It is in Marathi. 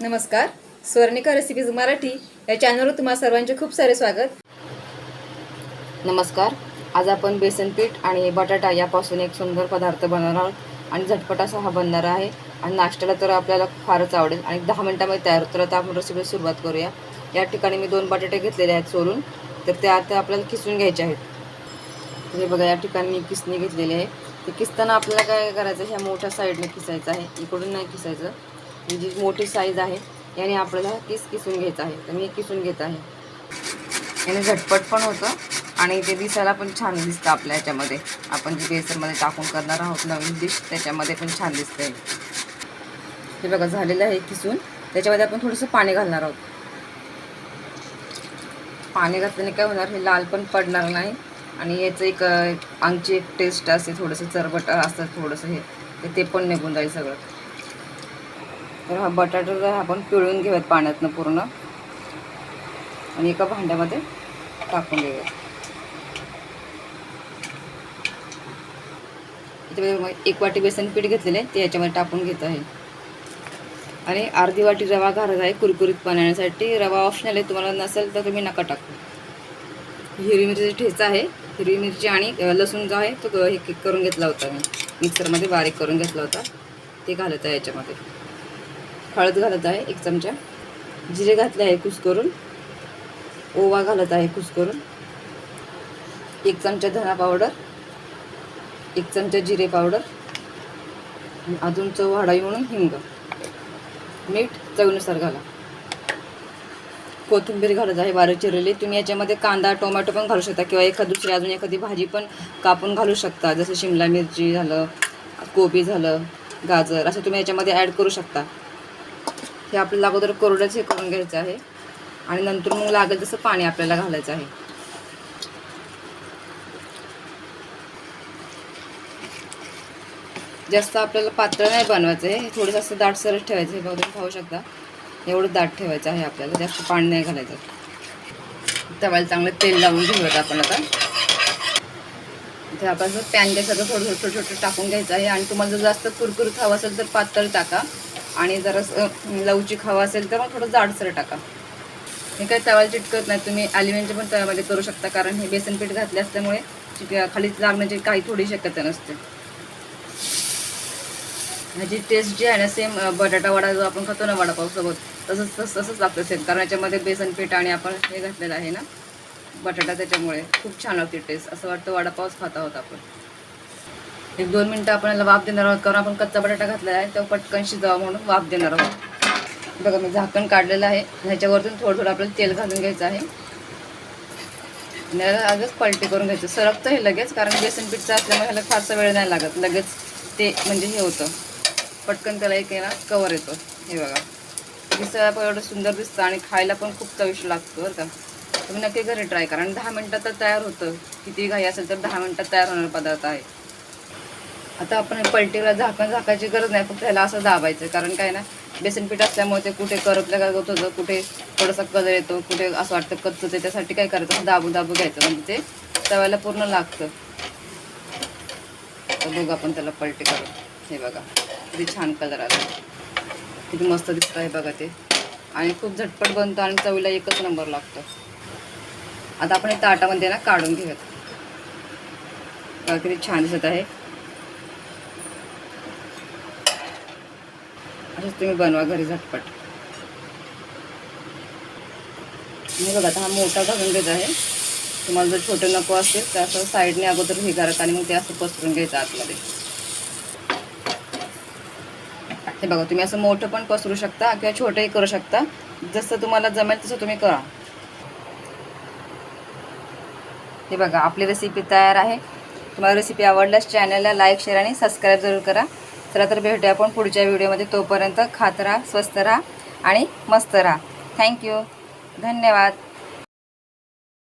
नमस्कार. स्वर्णिका रेसिपीज मराठी या चॅनलवर तुम्हाला सर्वांचे खूप सारे स्वागत. नमस्कार. आज आपण बेसन पीठ आणि बटाटा यापासून एक सुंदर पदार्थ बनवणार आहोत आणि झटपट असा हा बनणार आहे. आणि नाश्त्याला तर आपल्याला फारच आवडेल. आणि दहा मिनटामध्ये तयार होतं. तर आता आपण रेसिपी सुरुवात करूया. या ठिकाणी मी दोन बटाटे घेतलेले आहेत चोरून तर ते आता आपल्याला किसून घ्यायचे आहेत. हे बघा या ठिकाणी मी किसणी घेतलेली आहे. ते किसताना आपल्याला काय करायचं? ह्या मोठ्या साईडने किसायचं आहे. इकडून नाही किसायचं. ही जी मोठी साईज आहे याने आपल्याला किस किसून घ्यायचं आहे. तर मी किसून घेत आहे. याने झटपट पण होतं आणि ते दिसायला पण छान दिसतं आपल्या ह्याच्यामध्ये आपण जे बेसनमध्ये टाकून करणार आहोत नवीन डिश त्याच्यामध्ये पण छान दिसतं आहे हे बघा झालेलं आहे किसून. त्याच्यामध्ये आपण थोडंसं पाणी घालणार आहोत. पाणी घातल्याने काय होणार हे लाल पण पडणार नाही. आणि याचं एक आमची एक टेस्ट असते थोडंसं चरबट असतं थोडंसं हे. ते पण निघून जाईल सगळं. तर हा बटाटा जर आपण पिळून घेऊयात पाण्यातनं पूर्ण आणि एका भांड्यामध्ये टाकून घेऊयात एक वाटी बेसन पीठ घेतलेलं आहे ते याच्यामध्ये टाकून घेत आहे. आणि अर्धी वाटी रवा घालत आहे कुरकुरीत पाण्यासाठी. रवा ऑप्शनल आहे तुम्हाला नसेल तर तुम्ही नका टाकू. हिरवी मिरची ठेचा आहे हिरवी मिरची आणि लसूण जो आहे तो हे करून घेतला होता मी. मिक्सरमध्ये बारीक करून घेतला होता ते घालत आहे याच्यामध्ये. हळद घालत आहे एक चमचा. जिरे घातले आहे कुस करून. ओवा घालत आहे कुस करून. एक चमचा धना पावडर एक चमचा जिरे पावडर अजून चव वाढावी म्हणून हिंग. मीठ चवीनुसार घाला. कोथिंबीर घालत आहे बारीक चिरलेली. तुम्ही याच्यामध्ये कांदा टोमॅटो पण घालू शकता किंवा एखाद दुसरी अजून एखादी भाजी पण कापून घालू शकता. जसं शिमला मिरची झालं कोबी झालं गाजर असं तुम्ही याच्यामध्ये ॲड करू शकता. हे आपल्याला अगोदर कोरडंच हे करून घ्यायचं आहे. आणि नंतर मग लागेल तसं पाणी आपल्याला घालायचं आहे. जास्त आपल्याला पातळ नाही बनवायचं आहे. थोडंसं असं दाटसरच ठेवायचं हे बघून तुम्ही पाहू शकता. एवढं दाट ठेवायचं आहे आपल्याला. जास्त पाणी नाही घालायचं. तव्याला चांगलं तेल लावून घेऊयात आपण आता. इथे आपण पॅन सगळं थोडं थोडं छोटं छोटं टाकून घ्यायचं आहे. आणि तुम्हाला जर जास्त कुरकुरीत हवं असेल तर पातळ टाका. आणि जर लवचिक हवा असेल तर मग थोडं जाडसर टाका. हे काही तव्याला चिटकत नाही. तुम्ही ॲल्युमिनियमच्या पण तव्यामध्ये करू शकता कारण हे बेसन पीठ घातले असल्यामुळे चिक- खाली लागण्याची काही थोडी शक्यता नसते. ह्याची टेस्ट जी आहे ना सेम बटाटा वडा जो आपण खातो ना वडापावसोबत तसंच तसं तसंच लागतं सेम कारण याच्यामध्ये बेसन पीठ आणि आपण हे घातलेलं आहे ना बटाटा त्याच्यामुळे खूप छान लागते टेस्ट असं वाटतं वडापावच खात आहोत आपण. एक दोन मिनटं आपण याला वाफ देणार आहोत. कारण आपण कच्चा बटाटा घातलेला आहे तो पटकन शिजावा म्हणून वाफ देणार आहोत. बघा मी झाकण काढलेलं आहे. ह्याच्यावरतून थोडं थोडं आपल्याला तेल घालून घ्यायचं आहे. आणि याला आजच पलटी करून घ्यायचं. सरकतं हे लगेच कारण बेसन पीठचं असल्यामुळे ह्याला फारसा वेळ नाही लागत. लगेच ते म्हणजे हे होतं. पटकन त्याला एक आहे ना कवर येतो. हे बघा. दिसायला पण एवढं सुंदर दिसतं आणि खायला पण खूप चविष्ट लागतं बरं का. तुम्ही नक्की घरी ट्राय करा. आणि दहा मिनटात तर तयार होतं. किती घाई असेल तर दहा मिनटात तयार होणारा पदार्थ आहे. आता आपण पलटीला झाकण झाकायची गरज नाही फक्त ह्याला असं दाबायचं. कारण काय ना बेसन पीठ असल्यामुळे ते कुठे करपल्या काय होत होतं कुठे थोडासा कलर येतो कुठे असं वाटतं कच्चं ते त्यासाठी काय करायचं? दाबू दाबू घ्यायचं. म्हणजे ते तव्याला पूर्ण लागतं. तर बघू आपण त्याला पलटी करू हे बघा किती छान कलर आला. किती मस्त दिसतं हे बघा ते. आणि खूप झटपट बनतो आणि चवीला एकच नंबर लागतो. आता आपण हे ताटामध्ये ना काढून घेऊयात. किती छान दिसत आहे. असंच तुम्ही बनवा घरी झटपट. मी बघा आता हा मोठा घालून घेत आहे. तुम्हाला जर छोटं नको असेल तर असं साईडने अगोदर हे करत आणि मग ते असं पसरून घ्यायचं आतमध्ये. हे बघा तुम्ही असं मोठं पण पसरू शकता किंवा छोटंही करू शकता. जसं तुम्हाला जमेल तसं तुम्ही करा. हे बघा आपली रेसिपी तयार आहे. तुम्हाला रेसिपी आवडल्यास चॅनलला लाईक शेअर आणि सबस्क्राईब जरूर करा. चला तर भेटूया आपण पुढच्या व्हिडिओमध्ये. तोपर्यंत खात राहा स्वस्त राहा आणि मस्त राहा. थँक्यू धन्यवाद.